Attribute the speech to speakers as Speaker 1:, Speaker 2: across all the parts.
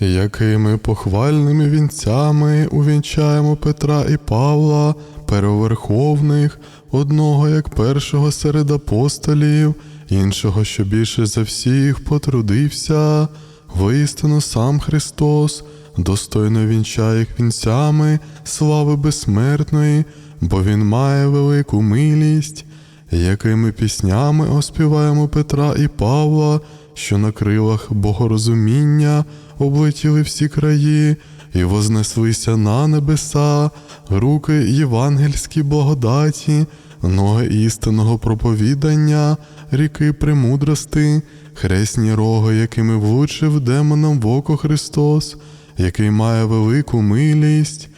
Speaker 1: якими похвальними вінцями увінчаємо Петра і Павла, первоверховних, одного як першого серед апостолів, іншого, що більше за всіх потрудився, воістину сам Христос, достойно вінчає їх вінцями слави безсмертної, бо Він має велику милість, якими піснями оспіваємо Петра і Павла, що на крилах богорозуміння облетіли всі краї і вознеслися на небеса, руки євангельські благодаті, ноги істинного проповідання, ріки премудрости, хресні роги, якими влучив демонам в око Христос, який має велику милість,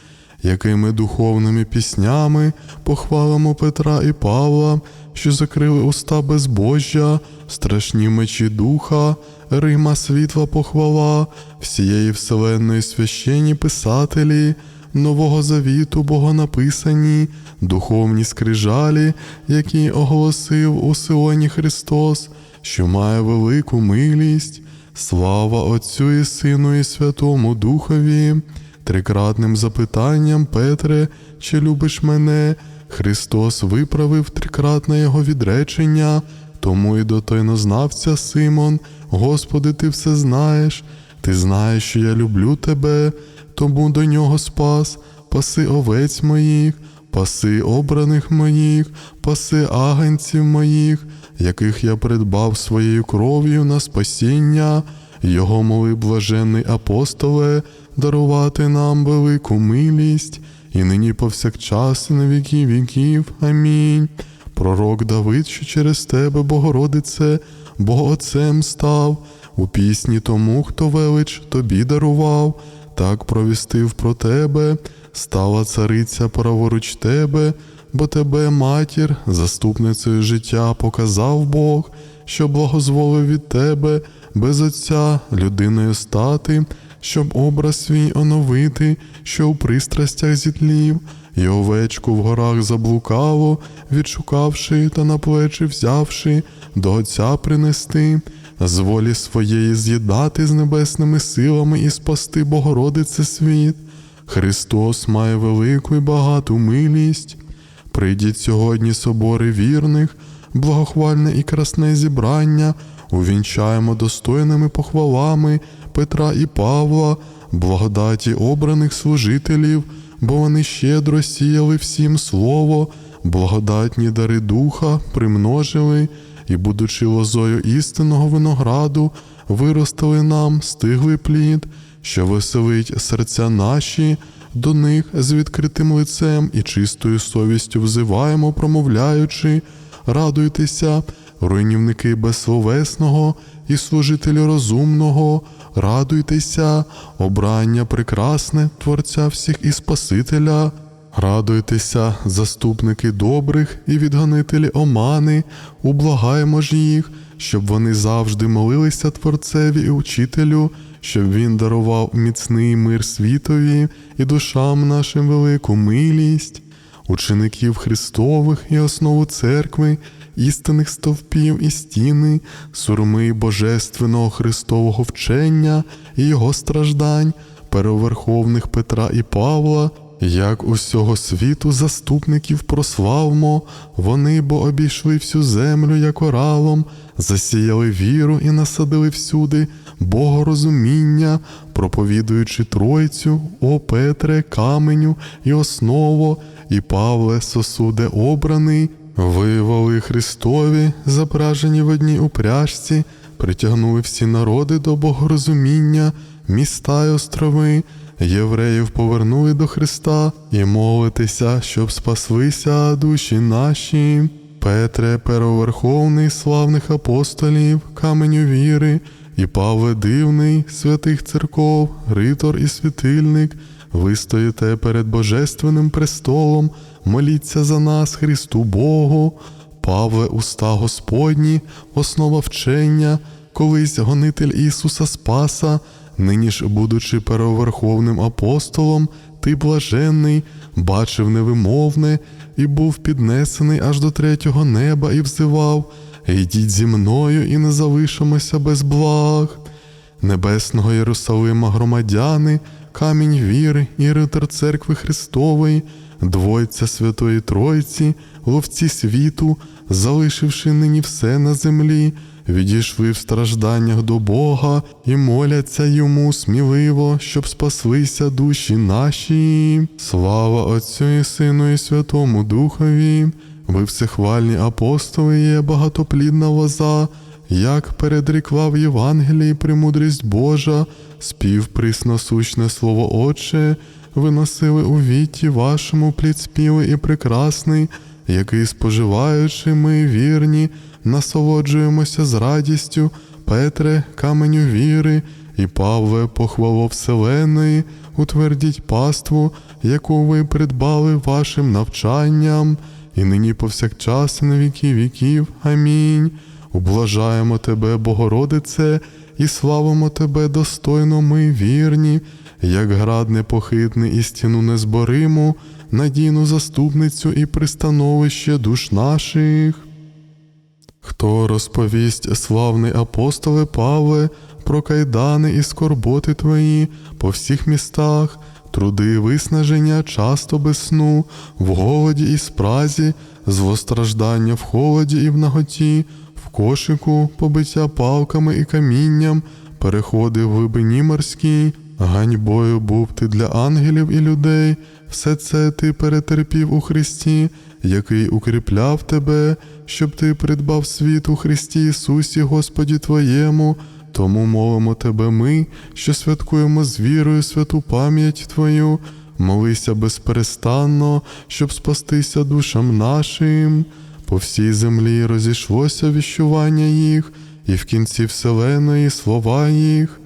Speaker 1: якими духовними піснями похвалимо Петра і Павла, що закрили уста безбожжя, страшні мечі духа, Рима світла похвала, всієї вселенної священні писателі, Нового Завіту богонаписані, духовні скрижалі, які оголосив у Сионі Христос, що має велику милість, слава Отцю і Сину і Святому Духові. Трикратним запитанням Петре, чи любиш мене? Христос виправив трикратне його відречення, тому і дотойнознавця Симон, Господи, ти все знаєш, ти знаєш, що я люблю тебе, тому до нього спас, паси овець моїх, паси обраних моїх, паси агенців моїх, яких я придбав своєю кров'ю на спасіння. Його моли блаженний апостоле, дарувати нам велику милість, і нині повсякчас, на віки віків. Амінь. Пророк Давид, що через тебе, Богородице, Богоотцем став, у пісні тому, хто велич тобі дарував, так провістив про тебе, стала цариця праворуч тебе, бо тебе, матір, заступницею життя показав Бог, що благозволив від тебе без отця людиною стати, щоб образ свій оновити, що у пристрастях зітлів, і овечку в горах заблукало, відшукавши та на плечі взявши, до Отця принести, з волі своєї з'єднати з небесними силами і спасти Богородице світ. Христос має велику і багату милість. Прийдіть сьогодні собори вірних, благохвальне і красне зібрання, увінчаємо достойними похвалами Петра і Павла, благодаті обраних служителів, бо вони щедро сіяли всім слово, благодатні дари духа примножили, і, будучи лозою істинного винограду, виростили нам стиглий плід, що веселить серця наші. До них з відкритим лицем і чистою совістю взиваємо, промовляючи, радуйтеся, руйнівники безсловесного і служителі розумного, радуйтеся, обрання прекрасне Творця всіх і Спасителя. Радуйтеся, заступники добрих і відгонителі омани, ублагаємо ж їх, щоб вони завжди молилися Творцеві і учителю, щоб він дарував міцний мир світові і душам нашим велику милість, учеників Христових і основу церкви, істинних стовпів і стіни, сурми Божественного Христового вчення і Його страждань, переверховних Петра і Павла. Як усього світу заступників прославмо, вони бо обійшли всю землю як оралом, засіяли віру і насадили всюди богорозуміння, проповідуючи Тройцю, о Петре, каменю і осново, і Павле, сосуде обраний, вивали Христові, зображені в одній упряжці, притягнули всі народи до богорозуміння, міста й острови. Євреїв повернули до Христа і молитися, щоб спаслися душі наші. Петре, первоверховний славних апостолів, каменю віри, і Павле дивний, святих церков, ритор і світильник, ви стоїте перед Божественним престолом, моліться за нас, Христу Богу. Павле, уста Господні, основа вчення, колись гонитель Ісуса Спаса, нині ж, будучи первоверховним апостолом, ти блаженний, бачив невимовне і був піднесений аж до третього неба і взивав: Йдіть зі мною і не залишимося без благ. небесного Єрусалима громадяни, камінь віри і ритер церкви Христової, двойця Святої Тройці, ловці світу, залишивши нині все на землі, відійшли в стражданнях до Бога і моляться йому сміливо, щоб спаслися душі наші. Слава Отцю і Сину і Святому Духові, ви всехвальні апостоли є багатоплідна лоза, як передрікла в Євангелії премудрість Божа, спів присносущне слово Отче, виносили у віті вашому плід співий і прекрасний, який, споживаючи ми вірні, насолоджуємося з радістю, Петре, каменю віри, і Павле, похвало Вселеної, утвердіть паству, яку ви придбали вашим навчанням, і нині повсякчас на віки віків. Амінь. Ублажаємо Тебе, Богородице, і славимо Тебе достойно ми вірні, як град непохитний і стіну незбориму, надійну заступницю і пристановище душ наших. Хто розповість, славний апостоле Павле, про кайдани і скорботи твої по всіх містах, труди виснаження часто без сну, в голоді і спразі, злостраждання в холоді і в наготі, в кошику, побиття палками і камінням, переходи в глибині морській, ганьбою був ти для ангелів і людей, все це ти перетерпів у Христі, який укріпляв тебе, щоб ти придбав світ у Христі Ісусі, Господі Твоєму. Тому молимо тебе ми, що святкуємо з вірою святу пам'ять Твою, молися безперестанно, щоб спастися душам нашим. По всій землі розійшлося віщування їх, і в кінці вселеної слова їх.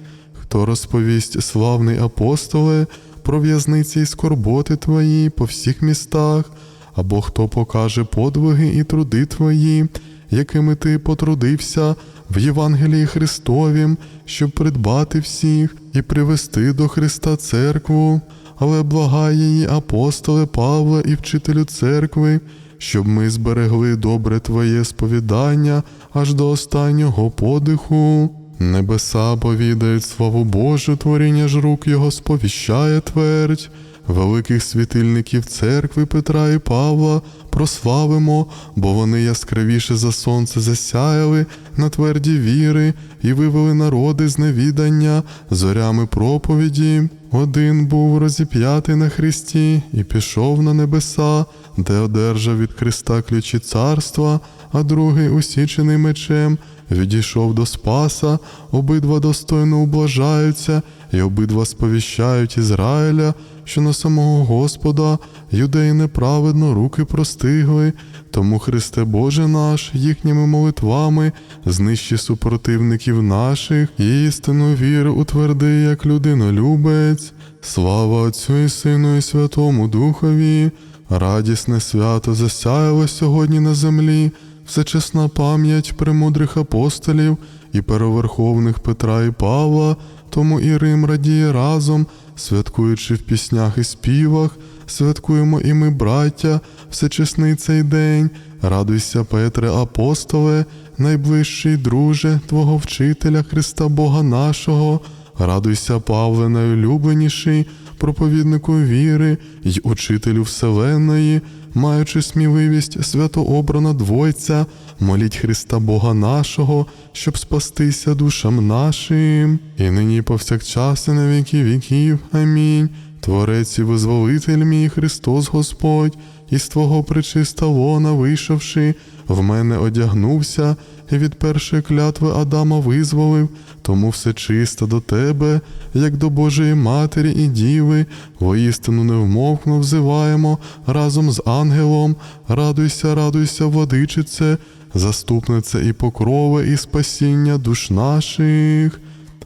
Speaker 1: Хто розповість, славний апостоле, про в'язниці і скорботи твої по всіх містах, або хто покаже подвиги і труди твої, якими ти потрудився в Євангелії Христовім, щоб придбати всіх і привести до Христа церкву, але благає її апостоле Павла і вчителю церкви, щоб ми зберегли добре Твоє сповідання аж до останнього подиху. Небеса повідають славу Божу, творіння ж рук Його сповіщає твердь. Великих світильників церкви Петра і Павла прославимо, бо вони яскравіше за сонце засяяли на тверді віри і вивели народи з невідання зорями проповіді. Один був розіп'ятий на хресті і пішов на небеса, де одержав від Христа ключі царства, а другий, усічений мечем, відійшов до Спаса, обидва достойно ублажаються, і обидва сповіщають Ізраїля, що на самого Господа юдеї неправедно руки простигли. Тому, Христе Боже наш, їхніми молитвами знищи супротивників наших, і істинну віру утверди, як людинолюбець. Слава Отцю і Сину і Святому Духові, радісне свято засяяло сьогодні на землі, всечесна пам'ять премудрих апостолів і переверховних Петра і Павла, тому і Рим радіє разом, святкуючи в піснях і співах, святкуємо і ми, браття, всечесний цей день. Радуйся, Петре, апостоле, найближчий друже Твого вчителя Христа Бога нашого. Радуйся, Павле, найулюбленіший, проповіднику віри й учителю Вселенної, маючи сміливість святообрана двойця, моліть Христа Бога нашого, щоб спастися душам нашим, і нині повсякчас і на віки віків. Амінь. Творець і визволитель мій Христос Господь, із Твого причиста лона вийшовши, в мене одягнувся, і від першої клятви Адама визволив, тому все чисто до тебе, як до Божої Матері і Діви, воістину невмовкно взиваємо разом з ангелом, радуйся, радуйся, владичице, заступнице і покрове, і спасіння душ наших.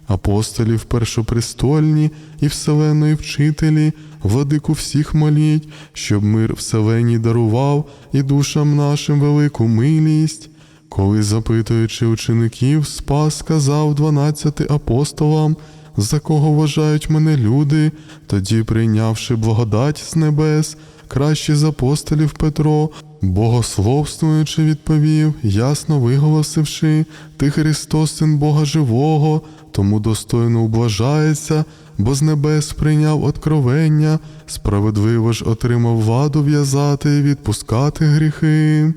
Speaker 1: Апостолів першопрестольні і вселеної вчителі, владику всіх моліть, щоб мир вселеній дарував і душам нашим велику милість. Коли, запитуючи учеників, Спас сказав дванадцяти апостолам, за кого вважають мене люди, тоді, прийнявши благодать з небес, краще з апостолів Петро, богословствуючи, відповів, ясно виголосивши, Ти Христос, Син Бога Живого, тому достойно ублажається, бо з небес прийняв откровення, справедливо ж отримав владу в'язати і відпускати гріхи.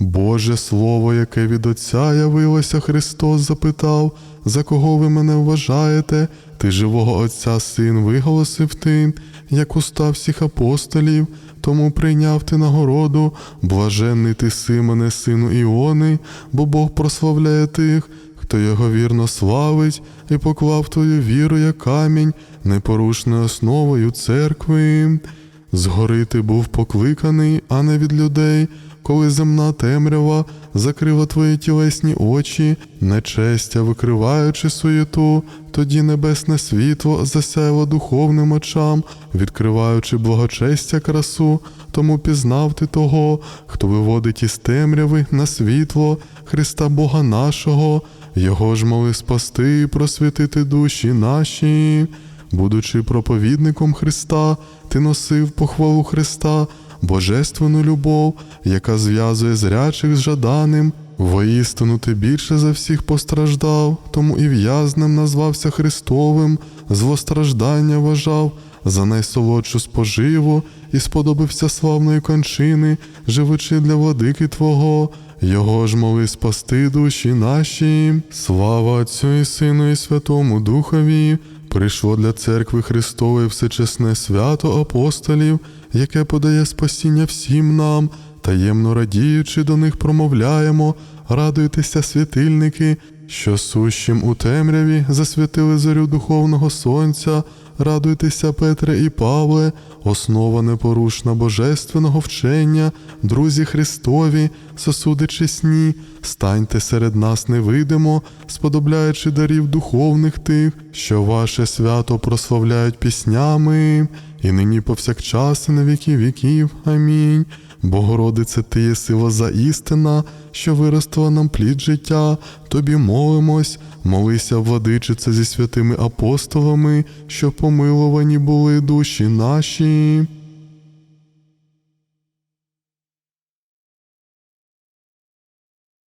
Speaker 1: Боже Слово, яке від Отця явилося, Христос запитав, за кого ви мене вважаєте? Ти живого Отця син виголосив ти, як уста всіх апостолів, тому прийняв ти нагороду, блаженний ти Симоне, сину Іони, бо Бог прославляє тих, хто його вірно славить, і поклав твою віру як камінь, непорушною основою церкви. Згори ти був покликаний, а не від людей, коли земна темрява закрила твої тілесні очі, нечестя викриваючи суєту, тоді небесне світло засяяло духовним очам, відкриваючи благочестя красу, тому пізнав ти того, хто виводить із темряви на світло Христа Бога нашого, його ж моли спасти і просвітити душі наші. Будучи проповідником Христа, ти носив похвалу Христа, божественну любов, яка зв'язує зрячих з жаданим. Воістину ти більше за всіх постраждав, тому і в'язнем назвався Христовим, злостраждання вважав за найсолодшу споживу і сподобався славної кончини, живучи для владики Твого. Його ж моли спасти душі наші. Слава Отцю і Сину і Святому Духові. Прийшло для церкви Христової всечесне свято апостолів, яке подає спасіння всім нам, таємно радіючи до них промовляємо, радуйтеся, світильники, що сущим у темряві засвітили зорю духовного сонця, радуйтеся, Петре і Павле, основа непорушна божественного вчення, друзі Христові, сосуди чесні, станьте серед нас невидимо, сподобляючи дарів духовних тих, що ваше свято прославляють піснями, і нині повсякчас і на віки віків. Амінь. Богородице, ти є сила за істина, що виростила нам плід життя, тобі молимось, молися, владичице зі святими апостолами, що помилувані були душі наші.